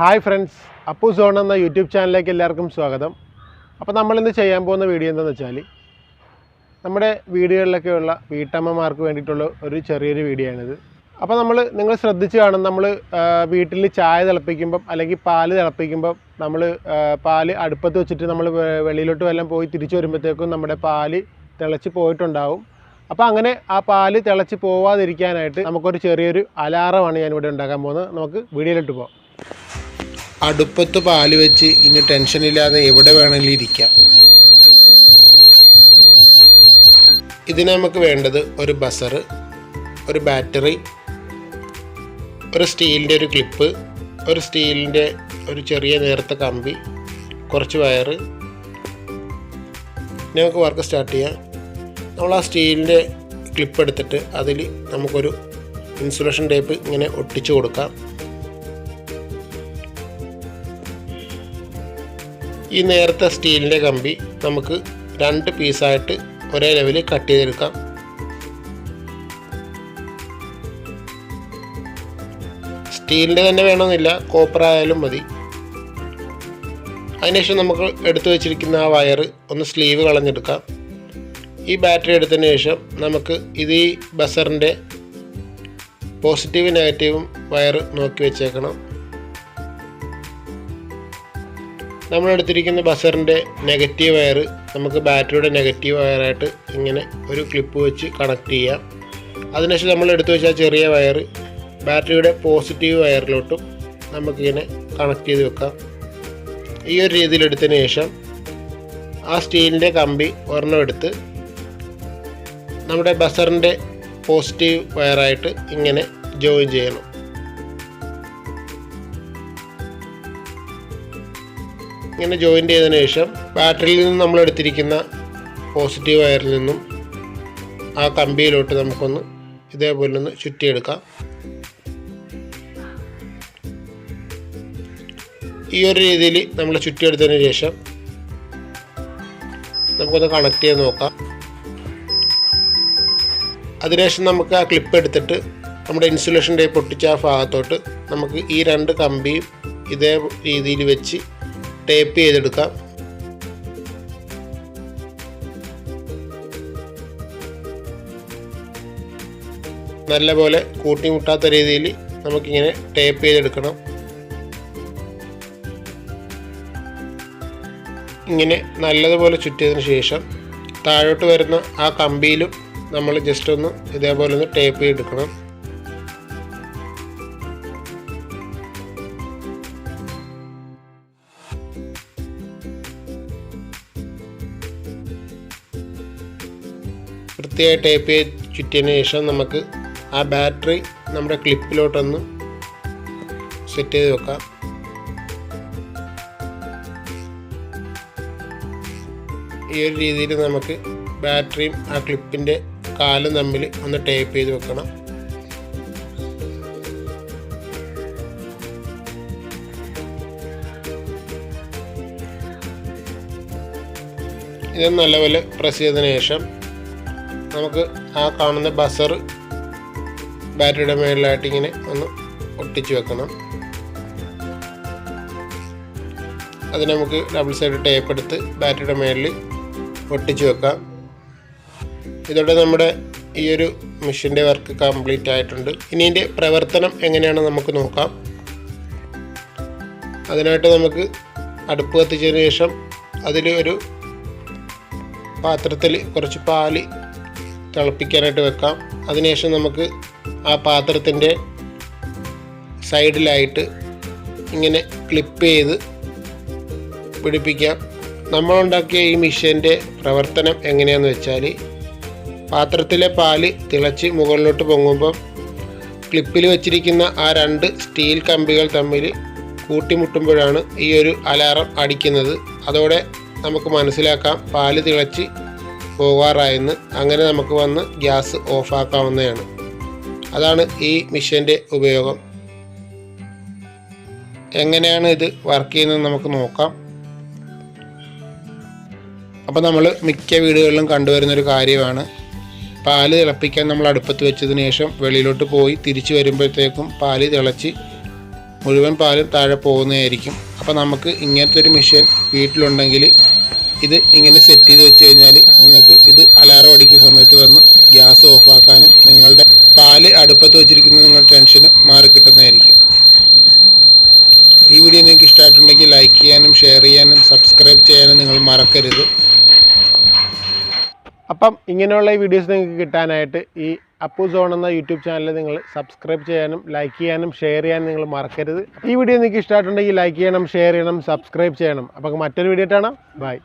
Hi friends Appu zone എന്ന YouTube ചാനലിലേക്ക് എല്ലാവർക്കും സ്വാഗതം. അപ്പോൾ നമ്മളിന്ന് ചെയ്യാൻ പോകുന്ന വീഡിയോ എന്താണെന്ന് വെച്ചാൽ നമ്മുടെ വീടുകളിലൊക്കെയുള്ള വീട്ടമ്മമാർക്ക് വേണ്ടിയിട്ടുള്ള ഒരു ചെറിയൊരു വീഡിയോ ആണിത്. അപ്പോൾ നമ്മൾ നിങ്ങൾ ശ്രദ്ധിച്ച് കാണും നമ്മൾ വീട്ടിൽ ചായ തിളപ്പിക്കുമ്പം അല്ലെങ്കിൽ പാൽ തിളപ്പിക്കുമ്പം നമ്മൾ പാൽ അടുപ്പത്ത് വെച്ചിട്ട് നമ്മൾ വെളിയിലോട്ട് വല്ലതും പോയി തിരിച്ചു വരുമ്പോഴത്തേക്കും നമ്മുടെ പാൽ തിളച്ച് പോയിട്ടുണ്ടാവും. അപ്പോൾ അങ്ങനെ ആ പാൽ തിളച്ച് പോവാതിരിക്കാനായിട്ട് നമുക്കൊരു ചെറിയൊരു അലാറമാണ് ഞാനിവിടെ ഉണ്ടാക്കാൻ പോകുന്നത്. നമുക്ക് വീഡിയോയിലോട്ട് പോകാം. അടുപ്പത്ത് പാൽ വെച്ച് ഇനി ടെൻഷനില്ലാതെ എവിടെ വേണമെങ്കിലും ഇരിക്കാം. ഇതിന് നമുക്ക് വേണ്ടത് ഒരു ബസർ ഒരു ബാറ്ററി ഒരു സ്റ്റീലിന്റെ ഒരു ക്ലിപ്പ് ഒരു സ്റ്റീലിന്റെ ഒരു ചെറിയ നേർത്ത കമ്പി കുറച്ച് വയറ് നമുക്ക് വർക്ക് സ്റ്റാർട്ട് ചെയ്യാം. നമ്മൾ ആ സ്റ്റീലിന്റെ ക്ലിപ്പ് എടുത്തിട്ട് അതിൽ നമുക്കൊരു ഇൻസുലേഷൻ ടേപ്പ് ഇങ്ങനെ ഒട്ടിച്ചു കൊടുക്കാം. ഈ നേരത്തെ സ്റ്റീലിന്റെ കമ്പി നമുക്ക് രണ്ട് പീസായിട്ട് ഒരേ ലെവലിൽ കട്ട് ചെയ്തെടുക്കാം. സ്റ്റീലിന്റെ തന്നെ വേണമെന്നില്ല കോപ്പർ ആയാലും മതി. അതിനുശേഷം നമുക്ക് എടുത്തു വെച്ചിരിക്കുന്ന ആ വയർ ഒന്ന് സ്ലീവ് കളഞ്ഞെടുക്കാം. ഈ ബാറ്ററി എടുത്തതിന് ശേഷം നമുക്ക് ഇത് ഈ ബസറിന്റെ പോസിറ്റീവ് നെഗറ്റീവും വയർ നോക്കി വെച്ചേക്കണം. നമ്മൾ എടുത്തിരിക്കുന്ന ബസറിന്റെ നെഗറ്റീവ് വയർ നമുക്ക് ബാറ്ററിയുടെ നെഗറ്റീവ് വയറായിട്ട് ഇങ്ങനെ ഒരു ക്ലിപ്പ് വെച്ച് കണക്ട് ചെയ്യാം. അതിനുശേഷം നമ്മൾ എടുത്തു വെച്ച ചെറിയ വയർ ബാറ്ററിയുടെ പോസിറ്റീവ് വയറിലോട്ടും നമുക്കിങ്ങനെ കണക്ട് ചെയ്ത് വെക്കാം. ഈ ഒരു രീതിയിൽ എടുത്തതിന് ശേഷം ആ സ്റ്റീലിന്റെ കമ്പി ഒരെണ്ണം എടുത്ത് നമ്മുടെ ബസറിന്റെ പോസിറ്റീവ് വയറായിട്ട് ഇങ്ങനെ ജോയിൻ ചെയ്യണം. ഇങ്ങനെ ജോയിന്റ് ചെയ്തതിന് ശേഷം ബാറ്ററിയിൽ നിന്ന് നമ്മൾ എടുത്തിരിക്കുന്ന പോസിറ്റീവ് വയറിൽ നിന്നും ആ കമ്പിയിലോട്ട് നമുക്കൊന്ന് ഇതേപോലെ ഒന്ന് ചുറ്റിയെടുക്കാം. ഈ ഒരു രീതിയിൽ നമ്മൾ ചുറ്റിയെടുത്തതിന് ശേഷം നമുക്കൊന്ന് കണക്ട് ചെയ്ത് നോക്കാം. അതിനുശേഷം നമുക്ക് ആ ക്ലിപ്പ് എടുത്തിട്ട് നമ്മുടെ ഇൻസുലേഷൻ പൊട്ടിച്ച ആ ഭാഗത്തോട്ട് നമുക്ക് ഈ രണ്ട് കമ്പിയും ഇതേ രീതിയിൽ വെച്ച് ടേപ്പ് ചെയ്തെടുക്കാം. നല്ലപോലെ കൂട്ടിമുട്ടാത്ത രീതിയിൽ നമുക്കിങ്ങനെ ടേപ്പ് ചെയ്തെടുക്കണം. ഇങ്ങനെ നല്ലതുപോലെ ചുറ്റിയതിന് ശേഷം താഴോട്ട് വരുന്ന ആ കമ്പിയിലും നമ്മൾ ജസ്റ്റ് ഒന്ന് ഇതേപോലെ ഒന്ന് ടേപ്പ് ചെയ്തെടുക്കണം. വൃത്തിയായി ടേപ്പ് ചെയ്ത് ചുറ്റിയതിന് ശേഷം നമുക്ക് ആ ബാറ്ററി നമ്മുടെ ക്ലിപ്പിലോട്ടൊന്ന് സെറ്റ് ചെയ്ത് വെക്കാം. ഈ ഒരു രീതിയിൽ നമുക്ക് ബാറ്ററിയും ആ ക്ലിപ്പിന്റെ കാലും തമ്മിൽ ഒന്ന് ടേപ്പ് ചെയ്ത് വെക്കണം. ഇത് നല്ലപോലെ പ്രസ് ചെയ്തതിന് ശേഷം നമുക്ക് ആ കാണുന്ന ബസർ ബാറ്ററിയുടെ മേളിലായിട്ട് ഇങ്ങനെ ഒന്ന് ഒട്ടിച്ച് വെക്കണം. അത് നമുക്ക് ഡബിൾ സൈഡ് ടേപ്പ് എടുത്ത് ബാറ്ററിയുടെ മേളിൽ ഒട്ടിച്ച് വെക്കാം. ഇതോടെ നമ്മുടെ ഈ ഒരു മെഷീന്റെ വർക്ക് കംപ്ലീറ്റ് ആയിട്ടുണ്ട്. ഇനി ഇതിന്റെ പ്രവർത്തനം എങ്ങനെയാണെന്ന് നമുക്ക് നോക്കാം. അതിനായിട്ട് നമുക്ക് അടുപ്പ് കത്തിച്ചതിന് ശേഷം അതിൽ ഒരു പാത്രത്തിൽ കുറച്ച് പാൽ തിളപ്പിക്കാനായിട്ട് വെക്കാം. അതിനുശേഷം നമുക്ക് ആ പാത്രത്തിന്റെ സൈഡിലായിട്ട് ഇങ്ങനെ ക്ലിപ്പ് ചെയ്ത് പിടിപ്പിക്കാം. നമ്മളുണ്ടാക്കിയ ഈ മിഷ്യന്റെ പ്രവർത്തനം എങ്ങനെയാണെന്ന് വെച്ചാൽ പാത്രത്തിലെ പാൽ തിളച്ച് മുകളിലോട്ട് പൊങ്ങുമ്പം ക്ലിപ്പിൽ വെച്ചിരിക്കുന്ന ആ രണ്ട് സ്റ്റീൽ കമ്പികൾ തമ്മിൽ കൂട്ടിമുട്ടുമ്പോഴാണ് ഈ ഒരു അലാറം അടിക്കുന്നത്. അതോടെ നമുക്ക് മനസ്സിലാക്കാം പാൽ തിളച്ച് പോകാറായെന്ന് അങ്ങനെ നമുക്ക് വന്ന് ഗ്യാസ് ഓഫാക്കാവുന്നതാണ്. അതാണ് ഈ മിഷീന്റെ ഉപയോഗം. എങ്ങനെയാണ് ഇത് വർക്ക് ചെയ്യുന്നത് നമുക്ക് നോക്കാം. അപ്പോൾ നമ്മൾ മിക്ക വീടുകളിലും കണ്ടുവരുന്ന ഒരു കാര്യമാണ്. പാൽ തിളപ്പിക്കാൻ നമ്മൾ അടുപ്പത്ത് വെച്ചതിന് ശേഷം വെളിയിലോട്ട് പോയി തിരിച്ചു വരുമ്പോഴത്തേക്കും പാൽ തിളച്ച് മുഴുവൻ പാലും താഴെ പോകുന്നതായിരിക്കും. അപ്പോൾ നമുക്ക് ഇങ്ങനത്തെ ഒരു മെഷീൻ വീട്ടിലുണ്ടെങ്കിൽ ഇത് ഇങ്ങനെ സെറ്റ് ചെയ്ത് വെച്ച് കഴിഞ്ഞാൽ നിങ്ങൾക്ക് ഇത് അലാറം അടിക്കുന്ന സമയത്ത് വന്ന് ഗ്യാസ് ഓഫാക്കാനും നിങ്ങളുടെ പാൽ അടുപ്പത്ത് വെച്ചിരിക്കുന്ന നിങ്ങളുടെ ടെൻഷന് മാറിക്കിട്ടുന്നതായിരിക്കും. ഈ വീഡിയോ നിങ്ങൾക്ക് ഇഷ്ടമായിട്ടുണ്ടെങ്കിൽ ലൈക്ക് ചെയ്യാനും ഷെയർ ചെയ്യാനും സബ്സ്ക്രൈബ് ചെയ്യാനും നിങ്ങൾ മറക്കരുത്. അപ്പം ഇങ്ങനെയുള്ള വീഡിയോസ് നിങ്ങൾക്ക് കിട്ടാനായിട്ട് ഈ അപ്പു സോൺ എന്ന യൂട്യൂബ് ചാനൽ നിങ്ങൾ സബ്സ്ക്രൈബ് ചെയ്യാനും ലൈക്ക് ചെയ്യാനും ഷെയർ ചെയ്യാനും നിങ്ങൾ മറക്കരുത്. ഈ വീഡിയോ നിങ്ങൾക്ക് ഇഷ്ടമായിട്ടുണ്ടെങ്കിൽ ലൈക്ക് ചെയ്യണം ഷെയർ ചെയ്യണം സബ്സ്ക്രൈബ് ചെയ്യണം. അപ്പം മറ്റൊരു വീഡിയോ ആയിട്ടാണ് ബൈ